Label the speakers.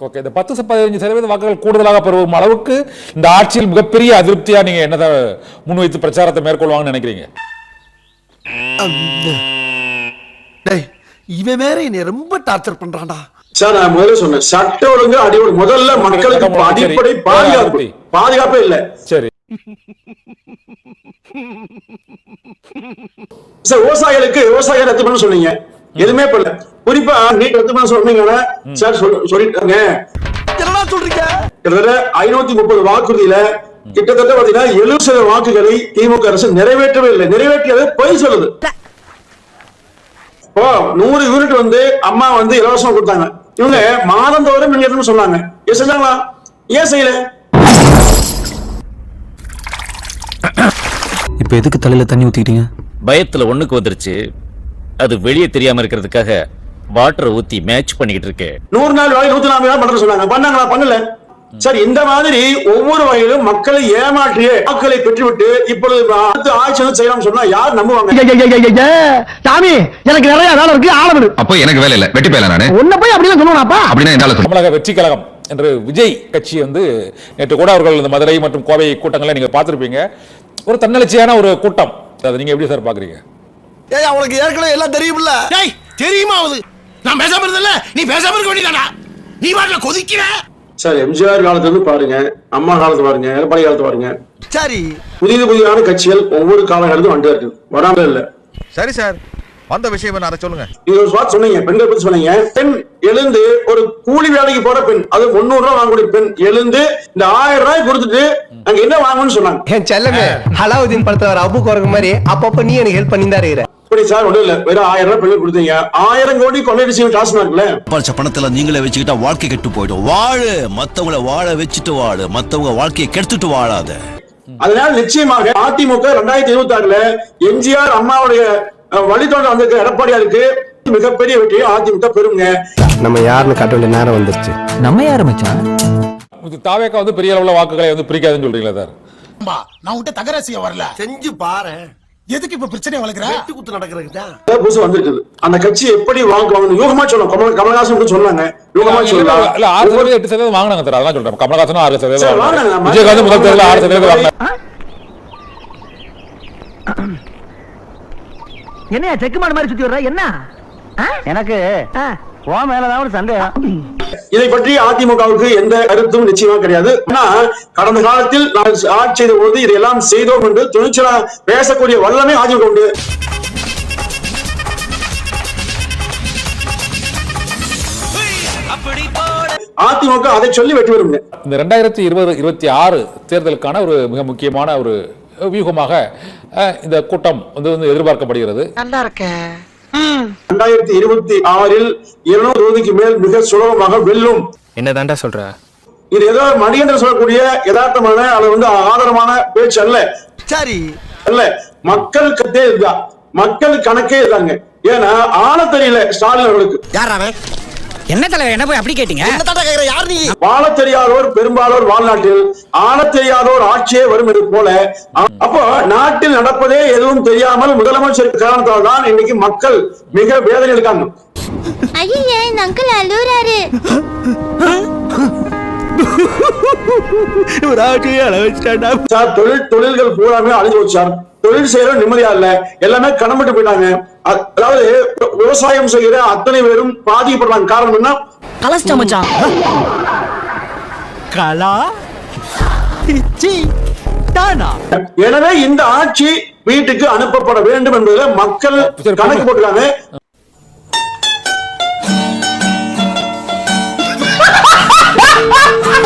Speaker 1: Okay இந்த பத்து பதினஞ்சு சதவீத வாக்குகள் கூடுதலாக பெறும் அளவுக்கு இந்த ஆட்சியில் மிகப்பெரிய அதிருப்தியா நீங்க என்னதை முன்வைத்து பிரச்சாரத்தை மேற்கொள்வாங்கன்னு நினைக்கிறீங்க?
Speaker 2: டேய் இவன் வேற என்னை ரொம்ப டார்ச்சர் பண்றான்டா.
Speaker 3: சார் நான் முதல்ல சொன்னேன் சட்ட ஒழுங்கு அடிப்படை முதல்ல மக்களுக்கு. அடிப்படை பாதுகாப்பு. பாதுகாப்பே இல்ல.
Speaker 1: சரி.
Speaker 3: சார் விவசாயிகளுக்கு விவசாயம் ரத்து பண்ண சொன்னீங்க. எதுவுமே பண்ணல. குறிப்பா நீட் ரத்து பண்ண சொன்னீங்கன்னா சார் சொல்- சொல்லிட்டாங்க.
Speaker 2: என்னடா சொல்றீங்க?
Speaker 3: கிட்டத்தட்ட ஐநூத்தி முப்பது வாக்குறுதியில கிட்டத்தட்ட பாத்தீங்கன்னா எழுபது சதவீத வாக்குகளை திமுக அரசு நிறைவேற்றவே இல்லை. நிறைவேற்றியது பொய் சொல்லுது. இப்போ நூறு யூனிட் வந்து அம்மா வந்து இலவசமா கொடுத்தாங்க. இவங்க மாதந்தோறும் ஏற்றம்னு சொன்னாங்க. ஏன் செஞ்சாங்களா? ஏன் செய்யல?
Speaker 4: இப்போ எதுக்கு தலையில தண்ணி ஊத்திக்கிட்டீங்க?
Speaker 5: பயத்துல ஒண்ணுக்கு வந்துருச்சு. அது வெளியே தெரியாம இருக்கிறதுக்காக வாட்டரை ஊத்தி மேட்ச் பண்ணிக்கிட்டு இருக்கேன்
Speaker 3: நூறு நாள் வேலை நூத்தி நாற்பது நாள் பண்ற சொன்னாங்க. பண்ணாங்களா? பண்ணல. சார் இந்த மாதிரி ஒவ்வொரு வகையிலும் மக்களை ஏமாற்றிய வாக்குகளை பெற்றுவிட்டு இப்பொழுது அடுத்து ஆட்சி வந்து செய்யலாம் சொன்னா யார் நம்புவாங்க?
Speaker 6: சாமி எனக்கு நிறைய வேலை இருக்கு ஆளவிடு
Speaker 7: அப்போ எனக்கு வேலை இல்ல. வெட்டி போயல நானு.
Speaker 6: உன்ன போய் அப்படிலாம் சொல்லுவாப்பா
Speaker 7: அப்படின்னா என்னால
Speaker 1: தமிழக வெற்றி கழகம் என்று விஜய் கட்சி வந்து நேற்று கூட அவர்கள் இந்த மதுரை மற்றும் கோவை கூட்டங்களை நீங்க பார்த்திருப்பீங்க. ஒரு தன்னெழுச்சியான ஒரு கூட்டம். அதை நீங்க எப்படி சார் பாக்குறீங்க
Speaker 2: ஏய் அவனுக்கு ஏற்கனவே எல்லாம் தெரியும்ல.
Speaker 8: டேய் தெரியுமா அது? நான் பேசாம இருந்தல நீ பேசாம இருக்க வேண்டியதாடா நீ பாட்டுல கொதிக்கிற.
Speaker 3: சார் எம்ஜிஆர் காலத்துல இருந்து பாருங்க அம்மா காலத்து பாருங்க எடப்பாடி காலத்து பாருங்க.
Speaker 2: சரி.
Speaker 3: புதிய புதிதான கட்சிகள் ஒவ்வொரு காலகட்டத்திலும் வந்துட்டே இருக்கு. வராம இல்ல.
Speaker 9: சரி சார். வந்த விஷயம் என்ன? அதை சொல்லுங்க.
Speaker 3: நீங்க ஒரு வார்த்தை சொன்னீங்க பெண்கள் பத்தி சொன்னீங்க. பெண் எழுந்து ஒரு கூலி வேலைக்கு போற பெண் அது முன்னூறு ரூபாய் வாங்கக்கூடிய பெண் எழுந்து இந்த ஆயிரம் ரூபாய் கொடுத்துட்டு அங்க என்ன வாங்கணும்னு சொன்னாங்க.
Speaker 6: என் செல்லமே அலாவுதீன் படத்துல வர அபு குரங்கு மாதிரி அப்பப்ப நீ எனக்கு ஹெல்ப் பண்ணி தான் இருக்கிற.
Speaker 3: இப்படி சார் ஒண்ணும் இல்ல. வெறும் ஆயிரம் ரூபாய் பெண்கள் கொடுத்தீங்க. ஆயிரம் கோடி கொள்ளை செய்யும் டாஸ்மார்க்ல
Speaker 10: பறிச்ச பணத்துல நீங்களே வச்சுக்கிட்டா வாழ்க்கை கெட்டு போயிடும். வாழு. மத்தவங்கள வாழ வச்சுட்டு வாழு. மத்தவங்க வாழ்க்கையை கெடுத்துட்டு வாழாத.
Speaker 3: அதனால நிச்சயமாக அதிமுக ரெண்டாயிரத்தி இருபத்தி ஆறுல எம்ஜிஆர் அம்மாவுடைய வழித்தோன்றல் வந்திருக்க எடப்பாடியாருக்கு மிகப்பெரிய வெற்றியை அதிமுக பெறுங்க.
Speaker 6: நம்ம யாருன்னு காட்ட வேண்டிய நேரம் வந்துருச்சு.
Speaker 4: நம்ம யாரு மச்சான்?
Speaker 1: இது தாவேக்கா வந்து பெரிய அளவுல வாக்குகளை வந்து பிரிக்காதுன்னு சொல்றீங்களா சார்.
Speaker 8: நான் உன்கிட்ட தகராசிய வரல.
Speaker 2: செஞ்சு பாரு
Speaker 8: எதுக்கு இப்ப பிரச்சனை வளர்க்குற?
Speaker 2: வெட்டு குத்து
Speaker 3: அதாவது புதுசு வந்திருக்குது. அந்த கட்சி எப்படி வாங்குவாங்கன்னு யூகமா சொல்லலாம் கமல் கமலஹாசன் கூட சொன்னாங்க. யூகமா சொல்லலாம்.
Speaker 1: இல்ல ஆறு சதவீதம் எட்டு சதவீதம் வாங்கினாங்க சார். அதான் சொல்றேன். கமலஹாசனும் ஆறு சதவீதம் வாங்கினாங்க. விஜயகாந்த் முதல் தேர்தல் ஆறு சதவீதம் வாங்கினாங்க.
Speaker 6: என்னையா செக்கு மாடு மாதிரி சுத்தி வர்ற? என்ன? எனக்கு ஓ மேலதான் ஒரு சந்தேகம்.
Speaker 3: இதை பற்றி அதிமுகவுக்கு எந்த கருத்தும் நிச்சயமா கிடையாது. ஆனா கடந்த காலத்தில் நான் ஆட்சி செய்த போது இதையெல்லாம் செய்தோம் என்று துணிச்சலா பேசக்கூடிய வல்லமே அதிமுக உண்டு. அதிமுக அதை சொல்லி வெற்றி பெறுங்க
Speaker 1: இந்த ரெண்டாயிரத்தி இருபது இருபத்தி ஆறு தேர்தலுக்கான ஒரு மிக முக்கியமான ஒரு வியூகமாக இந்த கூட்டம் வந்து வந்து எதிர்பார்க்கப்படுகிறது.
Speaker 2: நல்லா இருக்க.
Speaker 3: ரெண்டாயிரத்தி இருபத்தி ஆறில் இருநூறு தொகுதிக்கு மேல் மிக சுலபமாக வெல்லும்.
Speaker 4: என்னதான்டா சொல்ற?
Speaker 3: இது ஏதோ மணிகண்டன் சொல்லக்கூடிய யதார்த்தமான அல்லது வந்து ஆதாரமான பேச்சு அல்ல.
Speaker 2: சரி.
Speaker 3: அல்ல மக்கள் கத்தே இருக்கா மக்கள் கணக்கே இருக்காங்க ஏன்னா ஆள தெரியல ஸ்டாலின் அவர்களுக்கு.
Speaker 2: யார் அவன்?
Speaker 4: என்ன தலைவர் என்ன போய் அப்படி கேட்டீங்க?
Speaker 2: என்ன தாண்டா கேக்குற யார் நீ?
Speaker 3: வாழ தெரியாதோர் பெரும்பாலோர் வாழ்நாட்டில் ஆள தெரியாதோர் ஆட்சியே வரும் என்பது போல. அப்போ நாட்டில் நடப்பதே எதுவும் தெரியாமல் முதலமைச்சர் காரணத்தால் தான் இன்னைக்கு மக்கள் மிக வேதனை இருக்காங்க.
Speaker 11: ஐயே இந்த அங்கிள் அழுறாரு
Speaker 6: ஒரு ஆட்சியை அளவச்சிட்டாண்டா
Speaker 3: சார் தொழில் தொழில்கள் பூராமே அழிஞ்சு போச்சு சார். தொழில் செய்யற நிம்மதியா இல்ல. எல்லாமே கடன்பட்டு போயிட்டாங்க. அதாவது விவசாயம் செய்கிற அத்தனை பேரும் பாதிக்கப்படுறாங்க. காரணம் என்ன?
Speaker 4: கலஸ்டா மச்சான்.
Speaker 6: கலா
Speaker 3: எனவே இந்த ஆட்சி வீட்டுக்கு அனுப்பப்பட வேண்டும் என்பதுல மக்கள் கணக்கு போட்டுருக்காங்க